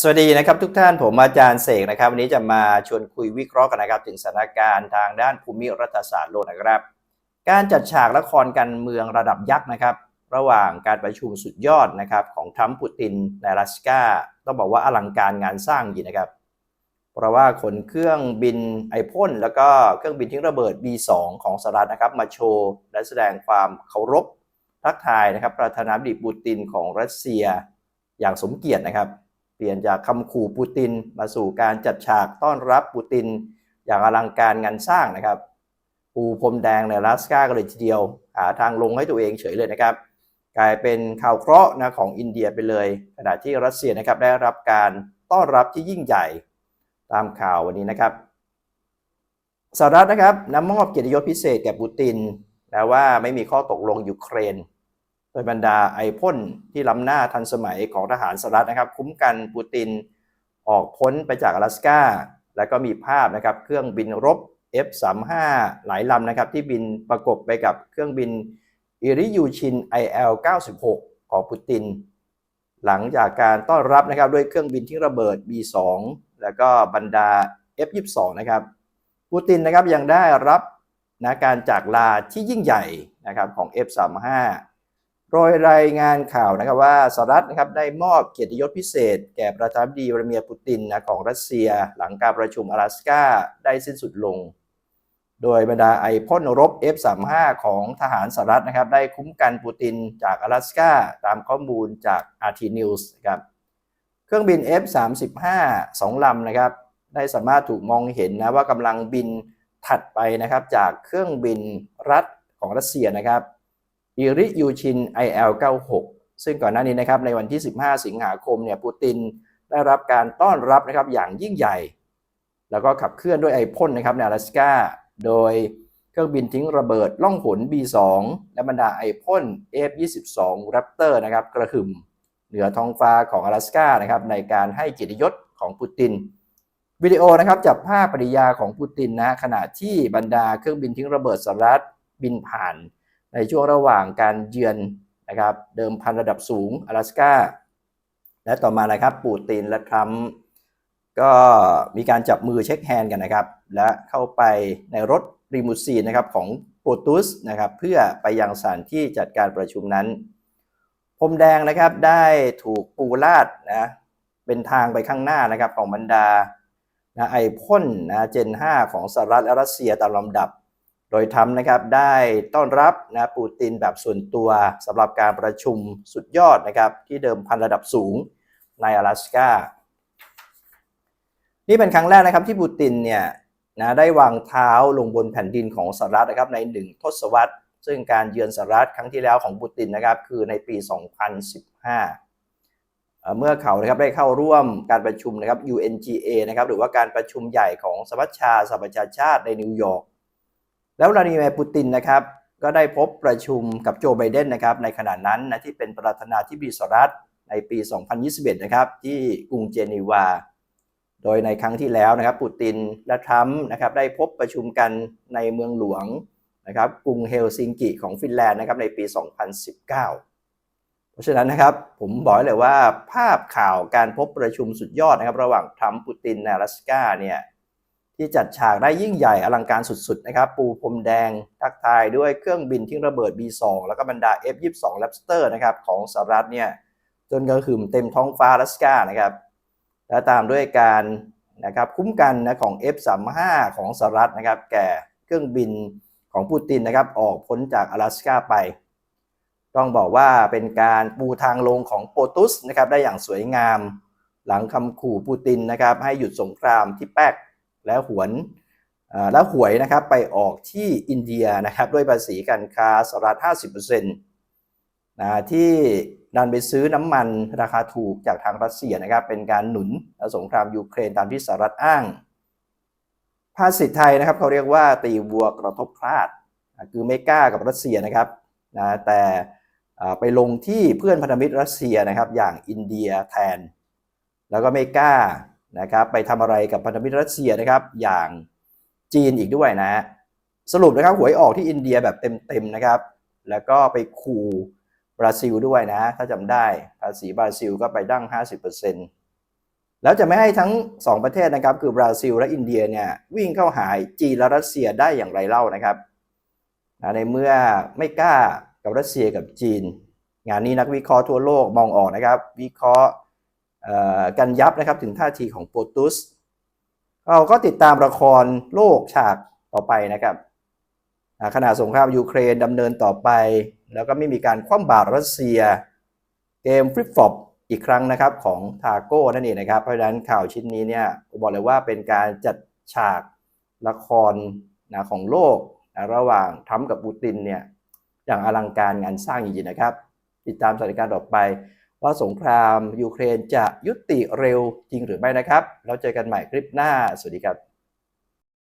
สวัสดีนะครับทุกท่านผมอาจารย์เสกนะครับ วันนี้จะมาชวนคุยวิเคราะห์กันนะครับ ถึงสถานการณ์ทางด้านภูมิรัฐศาสตร์โลกนะครับ การจัดฉากละครการเมืองระดับยักษ์นะครับ ระหว่างการประชุมสุดยอดนะครับของทรัมป์ปูตินในรัสกาต้องบอกว่าอลังการงานสร้างจริงนะครับ เพราะว่าขนเครื่องบินไอพ่นแล้วก็เครื่องบินทิ้งระเบิด B2 ของสหรัฐนะครับ มาโชว์และแสดงความเคารพทักทายนะครับประธานาธิบดีปูตินของรัสเซียอย่างสมเกียรตินะครับ ลี่ยนจากคำขู่ปูตินมาสู่การจัดฉากต้อนรับปูติน อย่างอลังการงานสร้างนะครับ ปูพรมแดงในลาสกากันเลยทีเดียว หาทางลงให้ตัวเองเฉยเลยนะครับ กลายเป็นข่าวเคราะห์นะของอินเดียไปเลย ขณะที่รัสเซียนะครับได้รับการต้อนรับที่ยิ่งใหญ่ตามข่าววันนี้นะครับสหรัฐนะครับนำมอบเกียรติยศพิเศษแก่ปูตินแต่ว่าไม่มีข้อตกลงยูเครน โดยบรรดาไอพ่นที่ล้ำหน้าทันสมัยของทหารสหรัฐนะครับ คุ้มกันปูตินออกพ้นไปจากอลาสกาแล้วก็มีภาพนะครับเครื่องบินรบ F35 หลายลำนะครับที่บินประกบไปกับเครื่องบินอิริยูชิน IL-96 ของปูติน หลังจากการต้อนรับนะครับด้วยเครื่องบินที่ระเบิด B2 แล้วก็บรรดา F22 นะครับปูตินนะครับยังได้รับนะการจากลาที่ยิ่งใหญ่นะครับของ F35 โดยรายงานข่าวนะครับว่าสหรัฐนะครับได้มอบเกียรติยศพิเศษ แก่ประธานาธิบดีวลาดิเมียร์ปูตินนะของรัสเซีย หลังการประชุม阿拉สกาได้สิ้นสุดลง โดยบรรดาไอพ่นรบ F35 ของทหารสหรัฐนะครับได้คุ้มกันปูตินจาก阿拉สกาตามข้อมูลจาก RT News นะครับเครื่องบิน F35 สองลำนะครับได้สามารถถูกมองเห็นนะว่ากำลังบินถัดไปนะครับจากเครื่องบินรัฐของรัสเซียนะครับ อิริยูชิน IL-96 ซึ่งก่อนหน้านี้นะครับในวันที่ 15 สิงหาคมเนี่ยปูตินได้รับการต้อนรับนะครับอย่างยิ่งใหญ่ แล้วก็ขับเคลื่อนด้วยไอพ่นนะครับใน阿拉สกาโดยเครื่องบินทิ้งระเบิดล่องหน B2 และบรรดาไอพ่น F22 Raptor นะครับกระหึ่มเหนือท้องฟ้าของ阿拉สกานะครับในการให้เกียรติยศของปูติน วิดีโอนะครับจับภาพปฏิกิริยาของปูตินนะขณะที่บรรดาเครื่องบินทิ้งระเบิดสหรัฐบินผ่าน ในช่วงระหว่างการเยือนนะครับเดิมพันระดับสูง阿拉สกาและต่อมานะครับปูตินและทรัมป์ก็มีการจับมือเช็คแฮนด์กันนะครับ และเข้าไปในรถรีมูซีนนะครับของโปรตุสนะครับเพื่อไปยังสถานที่จัดการประชุมนั้นพรมแดงนะครับได้ถูกปูลาดนะเป็นทางไปข้างหน้านะครับของบรรดานะไอพ่นนะเจน 5 ของสหรัฐและรัสเซียตามลำดับ ดยทำนะครับได้ต้อนรับนะปูตินแบบส่วนตัวสำหรับการประชุมสุดยอดนะครับที่เดิมพันระดับสูงใน阿拉สกานี่เป็นครั้งแรกนะครับที่ปูตินเนี่ยนะได้วางเท้าลงบนแผ่นดินของสหรัฐนะครับในหนึ่งทศวรรษ ซึ่งการเยือนสหรัฐครั้งที่แล้วของปูตินนะครับคือในปี 2015เเมื่อเขานะครับได้เข้าร่วมการประชุมนะครับ UNGA นะครับหรือว่าการประชุมใหญ่ของสมัชชาสหประชาชาติในนิวยอร์ก แล้ววลาดิเมียร์ปูตินนะครับก็ได้พบประชุมกับโจไบเดนนะครับในขณะนั้นนะที่เป็นประธานาธิบดีสหรัฐในปี 2021 นะครับที่กรุงเจนีวา โดยในครั้งที่แล้วนะครับปูตินและทรัมป์นะครับได้พบประชุมกันในเมืองหลวงนะครับกรุงเฮลซิงกิของฟินแลนด์นะครับในปี 2019เพราะฉะนั้นนะครับผมบอกเลยว่าภาพข่าวการพบประชุมสุดยอดนะครับ ระหว่างทรัมป์ปูตินในอลาสกาเนี่ย ที่จัดฉากได้ยิ่งใหญ่อลังการสุดๆนะครับ ปูพรมแดงทักทายด้วยเครื่องบินทิ้งระเบิด B2 แล้วก็บรรดา F22 Raptor นะครับของสหรัฐเนี่ยจนกระหึ่มเต็มท้องฟ้าอลาสกานะครับ และตามด้วยการนะครับคุ้มกันนะของ F35 ของสหรัฐนะครับ แก่เครื่องบินของปูตินนะครับ ออกพ้นจาก阿拉สกาไป ต้องบอกว่าเป็นการปูทางลงของโปตุสนะครับได้อย่างสวยงาม หลังคำขู่ปูตินนะครับ ให้หยุดสงครามที่แป๊ก แล้วหวนแล้วหวยนะครับไปออกที่อินเดียนะครับด้วยภาษีการค้าสหรัฐ 50%นะที่ดันไปซื้อน้ำมันราคาถูกจากทางรัสเซียนะครับเป็นการหนุนสงครามยูเครนตามที่สหรัฐอ้าง ภาษิตไทยนะครับเขาเรียกว่าตีวัวกระทบพลาด คือไม่กล้ากับรัสเซียนะครับนะแต่ไปลงที่เพื่อนพันธมิตรรัสเซียนะครับอย่างอินเดียแทน แล้วก็ไม่กล้า นะครับไปทำอะไรกับพันธมิตรรัสเซียนะครับอย่างจีนอีกด้วยนะสรุปนะครับหวยออกที่อินเดียแบบเต็มๆนะครับ แล้วก็ไปขู่บราซิลด้วยนะ ถ้าจำได้ภาษีบราซิลก็ไปดั้ง 50%นแล้วจะไม่ให้ทั้งสองประเทศนะครับ คือบราซิลและอินเดียเนี่ยวิ่งเข้าหาจีนและรัสเซียได้อย่างไรเล่านะครับในเมื่อไม่กล้ากับรัสเซียกับจีน งานนี้นักวิเคราะห์ทั่วโลกมองออกนะครับ วิเคราะห์เอ่อ กันยับนะครับถึงท่าทีของโปรตุส เราก็ติดตามละครโลกฉากต่อไปนะครับอ่าขณะสงครามยูเครนดำเนินต่อไป แล้วก็ไม่มีการคว่ำบาตรรัสเซีย เกมฟลิปฟอปอีกครั้งนะครับของทาโก้นั่นเองนะครับ เพราะฉะนั้นข่าวชิ้นนี้เนี่ยบอกเลยว่าเป็นการจัดฉากละครนะของโลกนะระหว่างทรัมป์กับปูตินเนี่ยอย่างอลังการงานสร้างจริงๆนะครับ ติดตามสถานการณ์ต่อไป ว่าสงครามยูเครนจะยุติเร็วจริงหรือไม่นะครับ แล้วเจอกันใหม่คลิปหน้า สวัสดีครับ